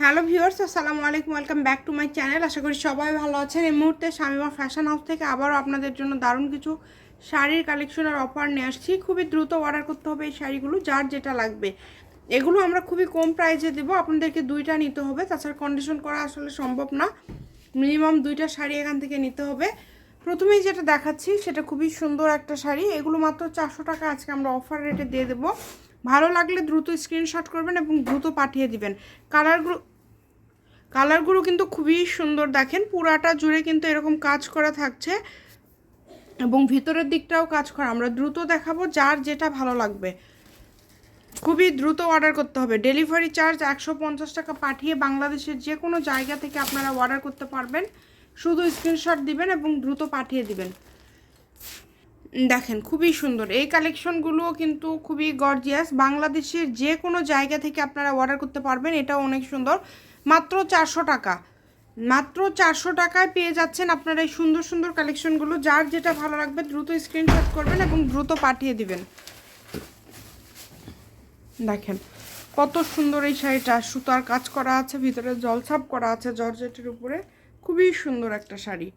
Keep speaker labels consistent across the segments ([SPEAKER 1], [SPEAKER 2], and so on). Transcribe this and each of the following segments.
[SPEAKER 1] Hello viewers, আসসালামু আলাইকুম, welcome back to my channel. আশা করি সবাই ভালো আছেন। এই মুহূর্তে স্বামীমা ফ্যাশন হাউস থেকে আবারও আপনাদের জন্য দারুণ কিছু শাড়ির কালেকশনের অফার নিয়ে আসছি। খুবই দ্রুত অর্ডার করতে হবে এই শাড়িগুলো, যার যেটা লাগবে। এগুলো আমরা খুবই কম প্রাইসে দেবো। আপনাদেরকে দুইটা নিতে হবে। তাছাড়া কন্ডিশন করা আসলে সম্ভব না। মিনিমাম দুইটা শাড়ি এখান থেকে নিতে হবে। প্রথমেই যেটা দেখাচ্ছি, সেটা খুবই সুন্দর একটা শাড়ি। এগুলো মাত্র চারশো টাকা আজকে আমরা অফার রেটে দিয়ে দেবো। ভালো লাগলে দ্রুত স্ক্রিনশট করবেন এবং দ্রুত পাঠিয়ে দিবেন। কালারগুলো কালারগুলো কিন্তু খুবই সুন্দর দেখেন, পুরাটা জুড়ে কিন্তু এরকম কাজ করা থাকছে এবং ভিতরের দিকটাও কাজ করা। আমরা দ্রুত দেখাবো যার যেটা ভালো লাগবে। খুবই দ্রুত অর্ডার করতে হবে। ডেলিভারি চার্জ একশো পঞ্চাশ টাকা পাঠিয়ে বাংলাদেশের যে কোনো জায়গা থেকে আপনারা অর্ডার করতে পারবেন। শুধু স্ক্রিনশট দিবেন এবং দ্রুত পাঠিয়ে দিবেন। দেখেন, খুবই সুন্দর। এই কালেকশনগুলোও কিন্তু খুবই গর্জিয়াস বাংলাদেশের যে কোনো জায়গা থেকে আপনারা অর্ডার করতে পারবেন, এটাও অনেক সুন্দর। মাত্র চারশো টাকা। মাত্র চারশো টাকায় পেয়ে যাচ্ছেন আপনারা এই সুন্দর সুন্দর কালেকশনগুলো যার যেটা ভালো লাগবে দ্রুত স্ক্রিনশট করবেন এবং দ্রুত পাঠিয়ে দিবেন। দেখেন, কত সুন্দর এই শাড়িটা। সুতার কাজ করা আছে, ভিতরে জলছাপ করা আছে, জর্জেটের উপরে। খুবই সুন্দর একটা শাড়ি।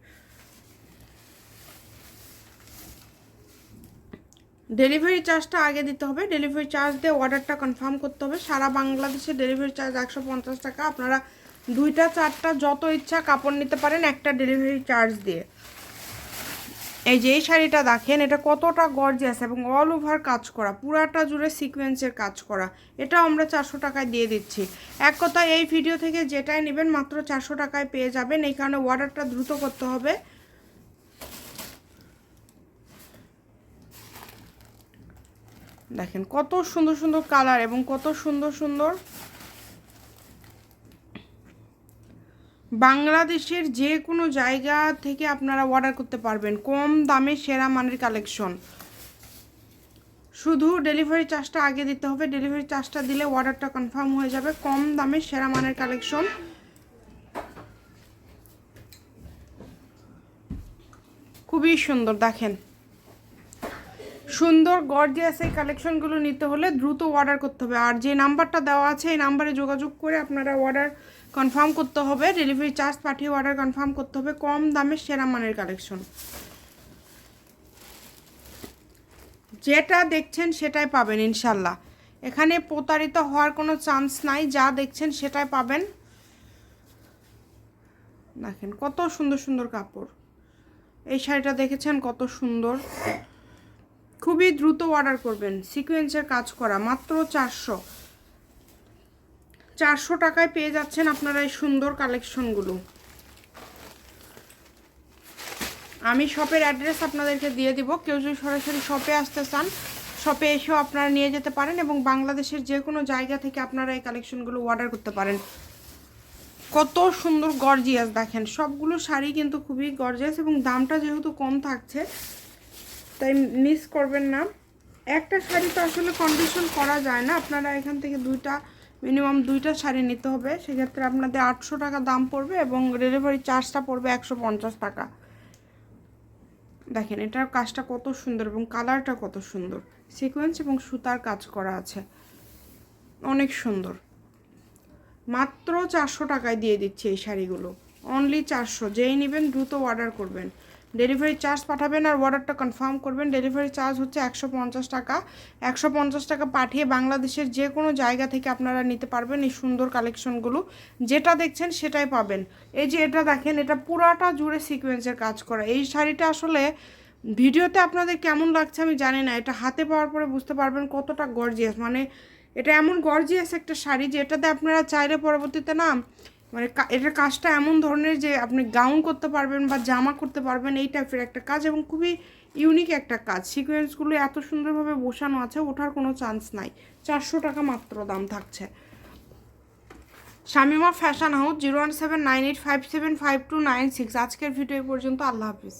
[SPEAKER 1] ডেলিভারি চার্জটা আগে দিতে হবে। ডেলিভারি চার্জ দিয়ে অর্ডারটা কনফার্ম করতে হবে। সারা বাংলাদেশে ডেলিভারি চার্জ একশো পঞ্চাশ টাকা। আপনারা দুইটা, চারটা যত ইচ্ছা কাপড় নিতে পারেন একটা ডেলিভারি চার্জ দিয়ে। এই যে এই শাড়িটা দেখেন, এটা কতটা গর্জিয়াস এবং অল ওভার কাজ করা, পুরাটা জুড়ে সিকোয়েন্সের কাজ করা। এটাও আমরা চারশো টাকায় দিয়ে দিচ্ছি। এক কথা এই ভিডিও থেকে যেটাই নেবেন মাত্র চারশো টাকায় পেয়ে যাবেন। এই কারণে অর্ডারটা দ্রুত করতে হবে। দেখেন কত সুন্দর সুন্দর কালার এবং কত সুন্দর সুন্দর বাংলাদেশের যে কোনো জায়গা থেকে আপনারা অর্ডার করতে পারবেন। কম দামে সেরা মানের কালেকশন শুধু ডেলিভারি চার্জটা আগে দিতে হবে। ডেলিভারি চার্জটা দিলে অর্ডারটা কনফার্ম হয়ে যাবে। কম দামে সেরা মানের কালেকশন খুবই সুন্দর, দেখেন। সুন্দর গর্জিয়াস এই কালেকশনগুলো নিতে হলে দ্রুত অর্ডার করতে হবে। আর যে নাম্বারটা দেওয়া আছে, এই নাম্বারে যোগাযোগ করে আপনারা অর্ডার কনফার্ম করতে হবে। ডেলিভারি চার্জ পাঠিয়ে অর্ডার কনফার্ম করতে হবে কম দামে সেরা মানের কালেকশন যেটা দেখছেন সেটাই পাবেন ইনশাল্লাহ। এখানে প্রতারিত হওয়ার কোনো চান্স নাই, যা দেখছেন সেটাই পাবেন। দেখেন কত সুন্দর সুন্দর কাপড়। এই শাড়িটা দেখেছেন কত সুন্দর। খুবই দ্রুত অর্ডার করবেন। সিকোয়েন্সের কাজ করা, মাত্র চারশো। চারশো টাকায় পেয়ে যাচ্ছেন আপনারা এই সুন্দর কালেকশনগুলো আমি শপের অ্যাড্রেস আপনাদেরকে দিয়ে দিব। কেউ যদি সরাসরি শপে আসতে চান শপে এসেও আপনারা নিয়ে যেতে পারেন এবং বাংলাদেশের যে কোনো জায়গা থেকে আপনারা এই কালেকশনগুলো অর্ডার করতে পারেন। কত সুন্দর গর্জিয়াস দেখেন। সবগুলো শাড়ি কিন্তু খুবই গর্জিয়াস এবং দামটা যেহেতু কম থাকছে তাই মিস করবেন না। একটা শাড়ি তো আসলে কন্ডিশন করা যায় না। আপনারা এখান থেকে দুইটা মিনিমাম দুইটা শাড়ি নিতে হবে। সেক্ষেত্রে আপনাদের আটশো টাকা দাম পড়বে এবং ডেলিভারি চার্জটা পড়বে একশো পঞ্চাশ টাকা। দেখেন, এটার কাজটা কত সুন্দর এবং কালারটা কত সুন্দর। সিকোয়েন্স এবং সুতার কাজ করা আছে। অনেক সুন্দর। মাত্র চারশো টাকায় দিয়ে দিচ্ছে এই শাড়িগুলো। অনলি চারশো। যেই নেবেন দ্রুত অর্ডার করবেন। ডেলিভারি চার্জ পাঠাবেন আর অর্ডারটা কনফার্ম করবেন। ডেলিভারি চার্জ হচ্ছে একশো পঞ্চাশ টাকা। একশো পঞ্চাশ টাকা পাঠিয়ে বাংলাদেশের যে কোনো জায়গা থেকে আপনারা নিতে পারবেন এই সুন্দর কালেকশনগুলো যেটা দেখছেন সেটাই পাবেন। এই যে এটা দেখেন, এটা পুরাটা জুড়ে সিকোয়েন্সের কাজ করা। এই শাড়িটা আসলে ভিডিওতে আপনাদের কেমন লাগছে আমি জানি না। এটা হাতে পাওয়ার পরে বুঝতে পারবেন কতটা গর্জিয়াস মানে এটা এমন গর্জিয়াস একটা শাড়ি যে এটাতে আপনারা চাইলে পরবর্তীতে না মানে এটার কাজটা এমন ধরনের যে আপনি গাউন করতে পারবেন বা জামা করতে পারবেন, এই টাইপের একটা কাজ এবং খুবই ইউনিক একটা কাজ। সিকোয়েন্সগুলো এত সুন্দরভাবে বসানো আছে, ওঠার কোনো চান্স নাই। চারশো টাকা মাত্র দাম থাকছে। Shamima fashion house zero one seven nine eight five seven five two nine six আজকের ভিডিও পর্যন্ত, আল্লাহ হাফিজ।